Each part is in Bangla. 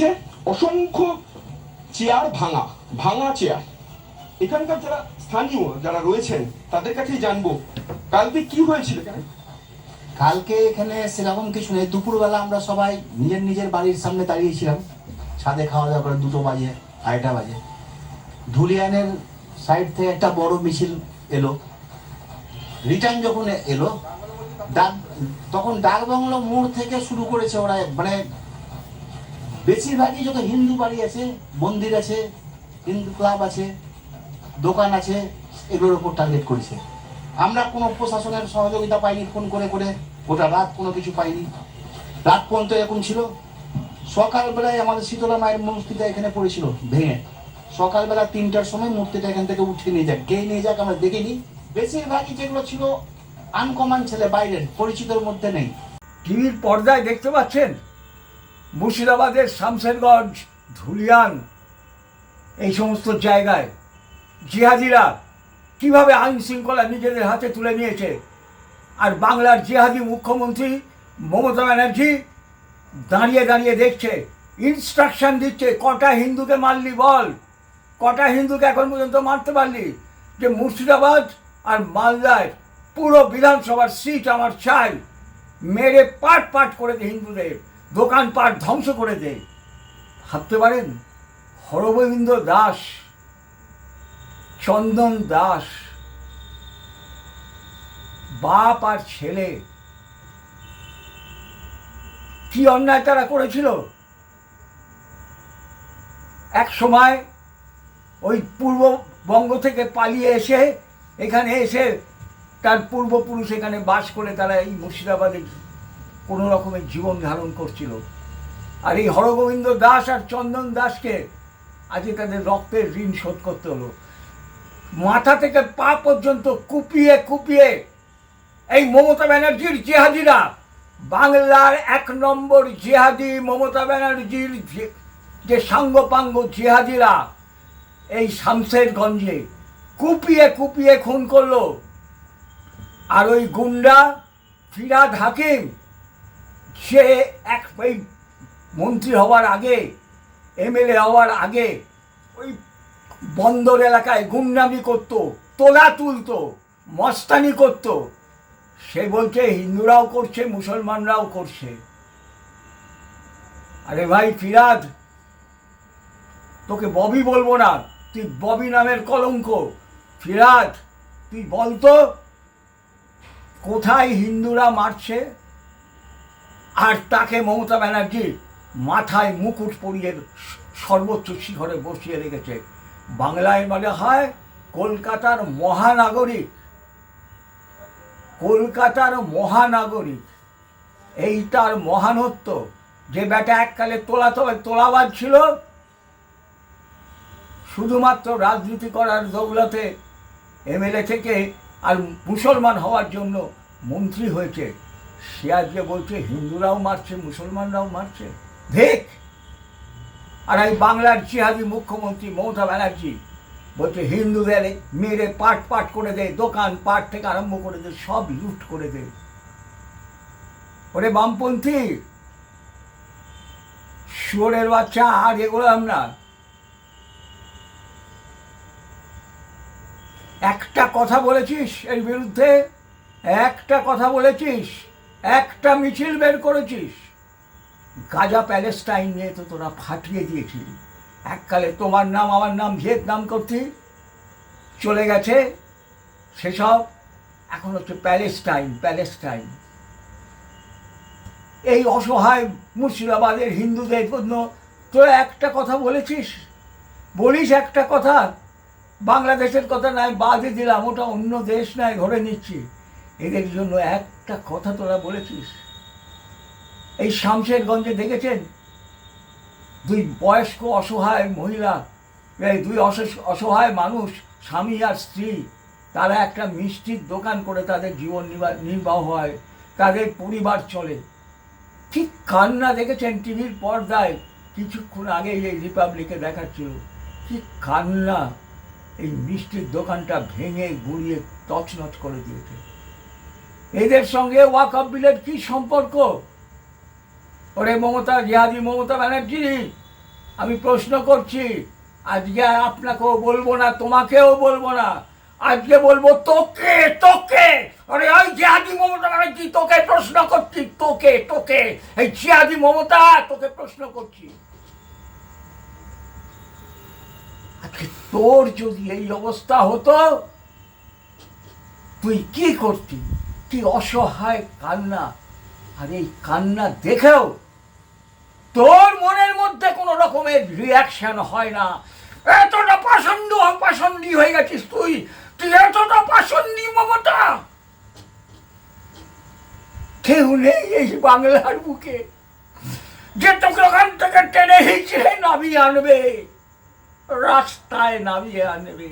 হচ্ছে অসংখ্য চেয়ার ভাঙা ভাঙা চেয়ার। এখানকার যারা স্থানীয়, যারা রয়েছেন, তাদের কাছেই জানব, কালকে কি হয়েছিল এখানে? কালকে এখানে সেরকম কিছু নেই। দুপুরবেলা আমরা সবাই নিজের নিজের বাড়ির সামনে দাঁড়িয়েছিলাম। ছাদে খাওয়া দাওয়া করে দুটো বাজে, আড়াইটা বাজে। ধুলিয়ানের সাইড থেকে একটা বড় মিছিল এলো। রিটার্ন যখন এলো, ডাক তখন ডাকবাংলো মোড় থেকে শুরু করেছে ওরা মানে বেশিরভাগই যত হিন্দু বাড়ি আছে, মন্দির আছে, হিন্দু ক্লাব আছে, দোকান আছে, এগুলোর উপর টার্গেট করেছে। আমরা কোনো প্রশাসনের সহযোগিতা পাইনি, ফোন করে করে, গোটা রাত কোনো কিছু পাইনি। রাত পর্যন্ত এরকম ছিল। সকালবেলায় আমাদের শীতলা মায়ের মূর্তিটা এখানে পড়েছিল, ভেঙে। সকালবেলা তিনটার সময় মূর্তিটা এখান থেকে উঠিয়ে নিয়ে যাক কে নিয়ে যাক, আমরা দেখিনি বেশিরভাগই যেগুলো ছিল আনকমন ছেলে, বাইরের, পরিচিতর মধ্যে নেই। টিভির পর্দায় দেখতে পাচ্ছেন? মুর্শিদাবাদের শামশেরগঞ্জ ধুলিয়ান, এই সমস্ত জায়গায় জিহাদিরা কীভাবে আইন শৃঙ্খলা নিজেদের হাতে তুলে নিয়েছে? আর বাংলার জিহাদি মুখ্যমন্ত্রী মমতা ব্যানার্জি দাঁড়িয়ে দাঁড়িয়ে দেখছে ইনস্ট্রাকশন দিচ্ছে, কটা হিন্দুকে মারলি বল? কটা হিন্দুকে এখন পর্যন্ত মারতে পারলি? যে মুর্শিদাবাদ আর মালদায় পুরো বিধানসভার সিট আমার চাই, মেরে পাট পাট করে হিন্দুদের। দোকানপাট ধ্বংস করে দে। ভাবতে পারেন? হরগোবিন্দ দাস, চন্দন দাস, বাপ আর ছেলে। কি অন্যায় তারা করেছিল? এক সময় ওই পূর্ববঙ্গ থেকে পালিয়ে এসে এখানে এসে তার পূর্বপুরুষ এখানে বাস করে তারা এই মুর্শিদাবাদে কোনো রকমের জীবন ধারণ করছিল। আর এই হরগোবিন্দ দাস আর চন্দন দাসকে আজকে তাদের রক্তের ঋণ শোধ করতে হলো। মাথা থেকে পা পর্যন্ত কুপিয়ে কুপিয়ে এই মমতা ব্যানার্জির জেহাদিরা, বাংলার এক নম্বর জেহাদি মমতা ব্যানার্জির যে- সাঙ্গপাঙ্গ জেহাদিরা, এই শামশেরগঞ্জে কুপিয়ে কুপিয়ে খুন করল। আর ওই গুন্ডা ফিরাদ হাকিম সে এক ওই মন্ত্রী হওয়ার আগে এমএলএ হওয়ার আগে, ওই বন্দর এলাকায় গুন্ডামি করতো, তোলা তুলতো, মস্তানি করতো। সে বলছে, হিন্দুরাও করছে, মুসলমানরাও করছে। আরে ভাই ফিরাদ, তোকে ববি বলব না, তুই ববি নামের কলঙ্ক। ফিরাদ, তুই বলতো কোথায় হিন্দুরা মারছে? আর তাকে মমতা ব্যানার্জি মাথায় মুকুট পরিয়ে সর্বোচ্চ শিখরে বসিয়ে রেখেছে। বাংলায় বলা হয় কলকাতার মহানাগরিক। কলকাতার মহানাগরিক। এই তার মহানত্ব। যে বেটা এককালে তোলা তোলাবাজ ছিল। শুধুমাত্র রাজনীতি করার দৌলতে এমএলএ থেকে আর মুসলমান হওয়ার জন্য মন্ত্রী হয়েছে। সে আজকে বলছে, হিন্দুরাও মারছে, মুসলমানরাও মারছে। দেখ! আর এই বাংলার জিহাদি মুখ্যমন্ত্রী মমতা ব্যানার্জি বলছে, হিন্দুদের মেরে পাট পাট করে দেয় দোকান পাট থেকে আরম্ভ করে দেয় সব লুট করে দে। ওরে বামপন্থী, শুয়োরের বাচ্চা, আর এগোলাম না একটা কথা বলেছিস এর বিরুদ্ধে? একটা কথা বলেছিস? একটা মিছিল বের করেছিস। গাজা প্যালেস্টাইন নিয়ে তো তোরা ফাটিয়ে দিয়েছিলি। এককালে তোমার নাম, আমার নাম ভিয়েতনাম করতি। চলে গেছে সেসব। এখন হচ্ছে প্যালেস্টাইন প্যালেস্টাইন। এই অসহায় মুর্শিদাবাদের হিন্দুদের জন্য তোরা একটা কথা বলেছিস? বলিস একটা কথা? বাংলাদেশের কথা নাই বাদে দিলাম। ওটা অন্য দেশ নাই, ধরে নিচ্ছি। এদের জন্য একটা কথা তোরা বলেছিস। এই শামশেরগঞ্জে দেখেছেন? দুই বয়স্ক অসহায় মহিলা, এই দুই অস- অসহায় মানুষ, স্বামী আর স্ত্রী, তারা একটা মিষ্টির দোকান করে তাদের জীবন নির্বাহ হয়, তাদের পরিবার চলে। ঠিক কান্না দেখেছেন টিভির পর্দায়? কিছুক্ষণ আগে এই রিপাবলিকে দেখাচ্ছিল। কি কান্না, এই মিষ্টির দোকানটা ভেঙে গুড়িয়ে তছনছ করে দিয়েছে। এদের সঙ্গে ওয়াকফ বিলের কি সম্পর্ক? ওরে মমতা, জিহাদি মমতা ব্যানার্জি, আমি প্রশ্ন করছি, আজকে আপনাকেও বলব না, তোমাকেও বলব না, আজকে বলব তোকে তোকে, আরে ওই জিয়াদি মমতা ব্যানার্জি, তোকে প্রশ্ন করছি, তোকে তোকে, এই জিয়াদি মমতা, তোকে প্রশ্ন করছি। আজকে তোর যদি এই অবস্থা হতো, তুই কি করতি? কি অসহায় কান্না। আর এই কান্না দেখেও তোর মনের মধ্যে কোনো রকমের রিয়াকশন হয় না। এতটা পাষণ্ড পাষণ্ডী হয়ে গেছিস তুই। তুই এতটা পাষণ্ডী, মমতা। কেউ নেই এই বাংলার বুকে। যে তোকে ওখান থেকে টেনে হিঁচড়ে নামিয়ে আনবে, রাস্তায় নামিয়ে আনবে।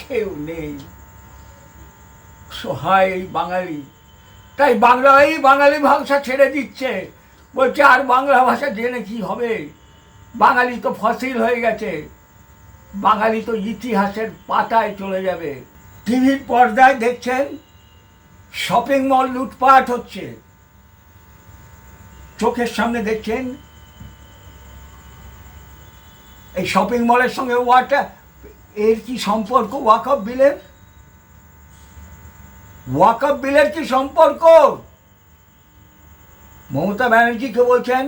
কেউ নেই। সহায় এই বাঙালি। তাই বাংলা এই বাঙালি ভাষা ছেড়ে দিচ্ছে। বলছে, আর বাংলা ভাষা জেনে কি হবে? বাঙালি তো ফসিল হয়ে গেছে। বাঙালি তো ইতিহাসের পাতায় চলে যাবে। টিভির পর্দায় দেখছেন, শপিং মল লুটপাট হচ্ছে। চোখের সামনে দেখছেন, এই শপিং মলের সঙ্গে ওয়াটা এর কি সম্পর্ক? ওয়াকফ বিলের? ওয়াকফ বিলের কি সম্পর্ক? মমতা ব্যানার্জিকে বলছেন,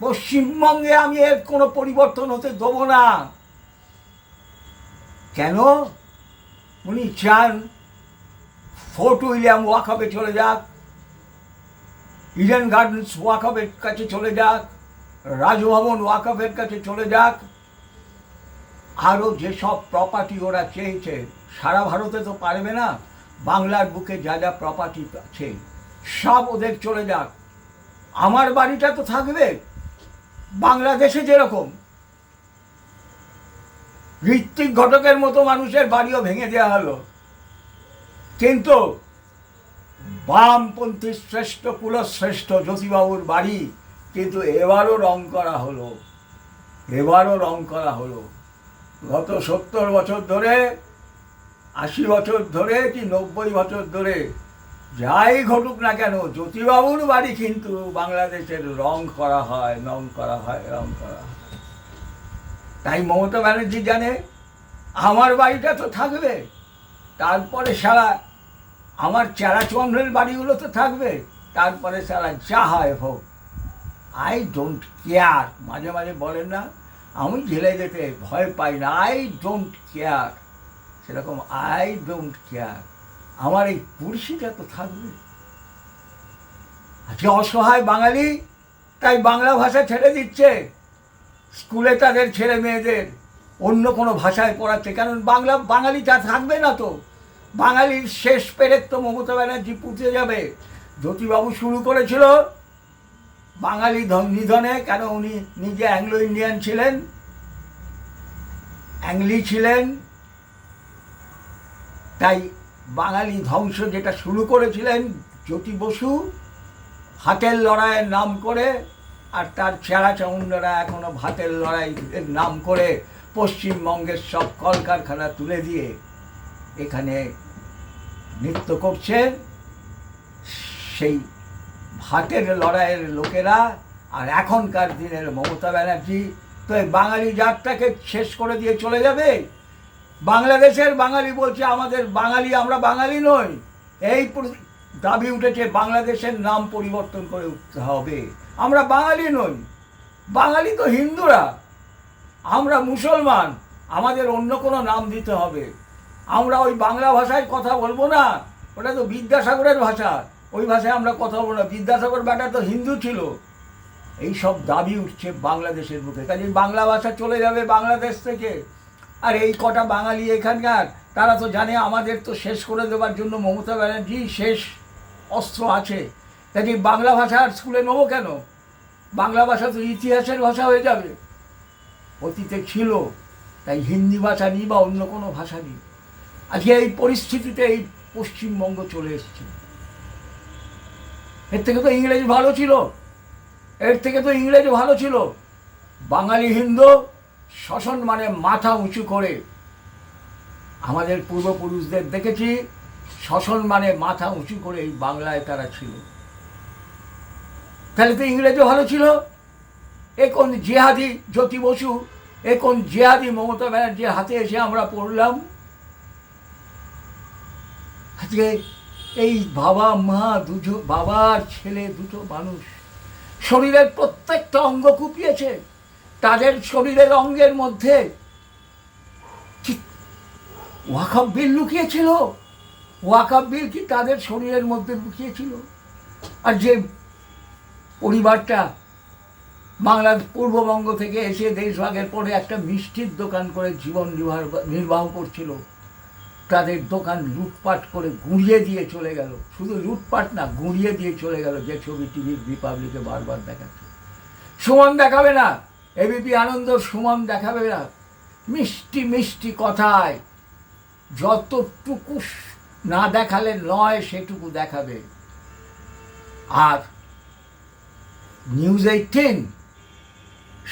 পশ্চিমবঙ্গে আমি এর কোনো পরিবর্তন হতে দেবো না। কেন? উনি চান ফোর্ট উইলিয়াম ওয়াকফে চলে যাক, ইডেন গার্ডেন্স ওয়াকফের কাছে চলে যাক, রাজভবন ওয়াকফের কাছে চলে যাক। আরও যেসব প্রপার্টি ওরা চেয়েছে, সারা ভারতে তো পারবে না। বাংলার বুকে যা যা প্রপার্টি আছে, সব ওদের চলে যাক। আমার বাড়িটা তো থাকবে বাংলাদেশে যেরকম। ঋত্বিক ঘটকের মতো মানুষের বাড়িও ভেঙে দেওয়া হলো। কিন্তু বামপন্থী শ্রেষ্ঠ কুলশ্রেষ্ঠ জ্যোতিবাবুর বাড়ি কিন্তু এবারও রং করা হলো। এবারও রং করা হলো। গত সত্তর বছর ধরে আশি বছর ধরে কি নব্বই বছর ধরে যাই ঘটুক না কেন, জ্যোতিবাবুর বাড়ি কিন্তু বাংলাদেশের রং করা হয় রং করা হয়, রং করা হয়। তাই মমতা ব্যানার্জি জানে, আমার বাড়িটা তো থাকবে, তারপরে সারা আমার চেরাচন্দ্রের বাড়িগুলো তো থাকবে, তারপরে সারা যা হয় হোক। আই ডোন্ট কেয়ার মাঝে মাঝে বলেন না, আমি জেলে যেতে ভয় পাই না। আই ডোন্ট কেয়ার সেরকম আই ডোন্ট কেয়ার আমার এই কুর্সিটা তো থাকবে। আজকে অসহায় বাঙালি, তাই বাংলা ভাষা ছেড়ে দিচ্ছে। স্কুলে তাদের ছেলে মেয়েদের অন্য কোনো ভাষায় পড়াচ্ছে। কারণ বাংলা, বাঙালি তা থাকবে না তো। বাঙালির শেষ পেরেক তো মমতা ব্যানার্জি পুঁতে যাবে। জ্যোতিবাবু শুরু করেছিল বাঙালি ধন- নিধনে, কেন উনি নিজে অ্যাংলো ইন্ডিয়ান ছিলেন? অ্যাংলি ছিলেন। তাই বাঙালি ধ্বংস যেটা শুরু করেছিলেন জ্যোতি বসু, হাতের লড়াইয়ের নাম করে, আর তার ছেঁড়া চামুন্ডরা এখনও ভাতের লড়াইয়ের নাম করে পশ্চিমবঙ্গের সব কলকারখানা তুলে দিয়ে এখানে নৃত্য করছে। সেই ভাতের লড়াইয়ের লোকেরা আর এখনকার দিনের মমতা ব্যানার্জি। তো এই বাঙালি জাতটাকে শেষ করে দিয়ে চলে যাবে? বাংলাদেশের বাঙালি বলছে, আমাদের বাঙালি, আমরা বাঙালি নই। এই দাবি উঠেছে, বাংলাদেশের নাম পরিবর্তন করে উঠতে হবে। আমরা বাঙালি নই। বাঙালি তো হিন্দুরা। আমরা মুসলমান। আমাদের অন্য কোনো নাম দিতে হবে। আমরা ওই বাংলা ভাষায় কথা বলব না। ওটা তো বিদ্যাসাগরের ভাষা। ওই ভাষায় আমরা কথা বলব না। বিদ্যাসাগর ব্যাটা তো হিন্দু ছিল। এই সব দাবি উঠছে বাংলাদেশের বুকে। কাজে বাংলা ভাষা চলে যাবে বাংলাদেশ থেকে। আর এই কটা বাঙালি এখানকার, তারা তো জানে আমাদের তো শেষ করে দেওয়ার জন্য মমতা ব্যানার্জি শেষ অস্ত্র আছে। কাজে বাংলা ভাষা আর স্কুলে নেব কেন? বাংলা ভাষা তো ইতিহাসের ভাষা হয়ে যাবে। অতীতে ছিল, তাই হিন্দি ভাষা নিই বা অন্য কোনো ভাষা নিই। আজকে এই পরিস্থিতিতে এই পশ্চিমবঙ্গ চলে এসছে। এর থেকে তো ইংরেজি ভালো ছিল, এর থেকে তো ইংরেজি ভালো ছিল। বাঙালি হিন্দু শাসন মানে মাথা উঁচু করে। আমাদের পূর্বপুরুষদের দেখেছি শাসন মানে মাথা উঁচু করে এই বাংলায় তারা ছিল। তাহলে তো ইংরেজি ভালো ছিল। এ কোন জেহাদি জ্যোতি বসু, এ কোন জেহাদি মমতা ব্যানার্জির হাতে এসে আমরা পড়লাম? আজকে এই বাবা, মা দুটো বাবার ছেলে, দুটো মানুষ, শরীরের প্রত্যেকটা অঙ্গ কুপিয়েছে। তাদের শরীরের অঙ্গের মধ্যে কি ওয়াকাব বিল লুকিয়েছিল? ওয়াকাব বিল কি তাদের শরীরের মধ্যে লুকিয়েছিল? আর যে পরিবারটা বাংলার পূর্ববঙ্গ থেকে এসে দেশভাগের পরে একটা মিষ্টির দোকান করে জীবন নির্বাহ নির্বাহ করছিল, তাদের দোকান লুটপাট করে গুঁড়িয়ে দিয়ে চলে গেল। শুধু লুটপাট না, গুঁড়িয়ে দিয়ে চলে গেল যে ছবি টিভির রিপাবলিকে বারবার দেখাচ্ছে। সমান দেখাবে না। এবিপি আনন্দ সুমন দেখাবে না। মিষ্টি মিষ্টি কথায় যতটুকু না দেখালে নয়, সেটুকু দেখাবে। আর নিউজ এইটিন,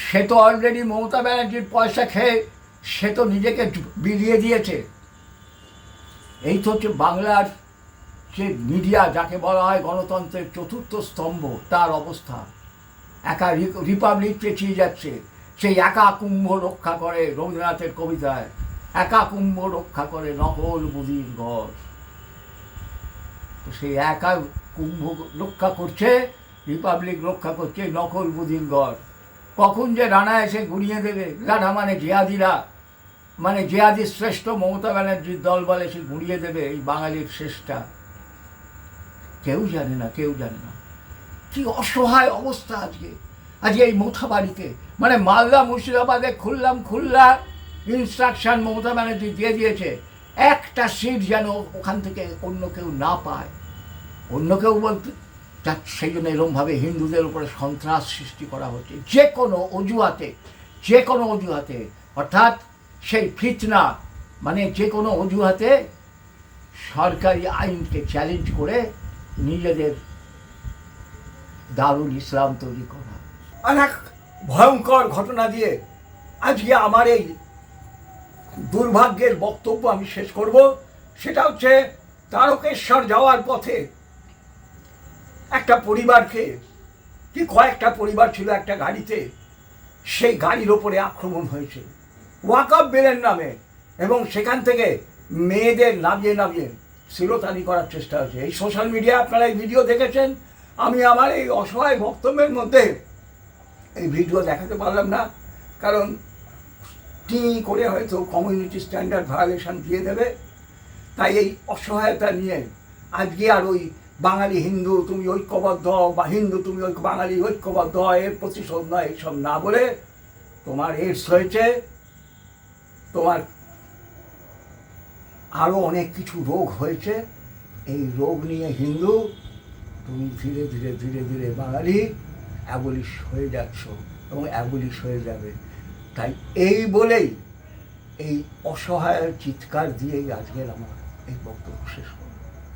সে তো অলরেডি মমতা ব্যানার্জির পয়সা খেয়ে সে তো নিজেকে বিলিয়ে দিয়েছে। এই তো হচ্ছে বাংলার যে মিডিয়া, যাকে বলা হয় গণতন্ত্রের চতুর্থ স্তম্ভ, তার অবস্থা। একা রিপাবলিক চেঁচিয়ে যাচ্ছে। সেই একা কুম্ভ রক্ষা করে রবীন্দ্রনাথের কবিতায়। একা কুম্ভ রক্ষা করে নকল বুদির ঘর সেই একা কুম্ভ রক্ষা করছে, রিপাবলিক রক্ষা করছে নকল বুদির ঘর কখন যে রানা এসে ঘুরিয়ে দেবে, রানা মানে জিয়াদিরা মানে জিয়াদি শ্রেষ্ঠ মমতা ব্যানার্জির দল বলে সে ঘুরিয়ে দেবে এই বাঙালির শেষটা। কেউ জানে না, কেউ জানে না। কি অসহায় অবস্থা আজকে। আজকে এই মোথাবাড়িতে মানে মালদা মুর্শিদাবাদে খুললাম খুললা ইনস্ট্রাকশন মমতা ব্যানার্জি দিয়ে দিয়েছে, একটা সিট যেন ওখান থেকে অন্য কেউ না পায়। অন্য কেউ বলতে সেই জন্য এরমভাবে হিন্দুদের উপরে সন্ত্রাস সৃষ্টি করা হচ্ছে। যে কোনো অজুহাতে, যে কোনো অজুহাতে, অর্থাৎ সেই ফিতনা মানে যে কোনো অজুহাতে সরকারি আইনকে চ্যালেঞ্জ করে নিজেদের দারুল ইসলাম তৈরি করা। আর এক ভয়ঙ্কর ঘটনা দিয়ে আজকে আমার এই দুর্ভাগ্যের বক্তব্য আমি শেষ করব। সেটা হচ্ছে তারকেশ্বর যাওয়ার পথে একটা পরিবারকে, কি কয়েকটা পরিবার ছিল একটা গাড়িতে, সেই গাড়ির ওপরে আক্রমণ হয়েছে। ওয়াকাব বেলের নামে এবং সেখান থেকে মেয়েদের নামিয়ে নামিয়ে শিরোতানি করার চেষ্টা হয়েছে। এই সোশ্যাল মিডিয়া আপনারা এই ভিডিও দেখেছেন। আমি আমার এই অসহায় বক্তব্যের মধ্যে এই ভিডিও দেখাতে পারলাম না, কারণ টি করে হয়তো কমিউনিটি স্ট্যান্ডার্ড ভায়োলেশন দিয়ে দেবে। তাই এই অসহায়তা নিয়ে আজকে আর ওই বাঙালি হিন্দু তুমি ঐক্যবদ্ধ, বা হিন্দু তুমি ঐক্য, বাঙালি ঐক্যবদ্ধ, এর প্রতিশোধ নয়, এইসব না বলে তোমার এইডস হয়েছে। তোমার আরও অনেক কিছু রোগ হয়েছে। এই রোগ নিয়ে হিন্দু তুমি ধীরে ধীরে ধীরে ধীরে বাঙালি, অ্যাবলিশ হয়ে যাচ্ছ এবং অ্যাবলিশ হয়ে যাবে। তাই এই বলেই এই অসহায় চিৎকার দিয়েই আজকের আমার এই বক্তব্য শেষ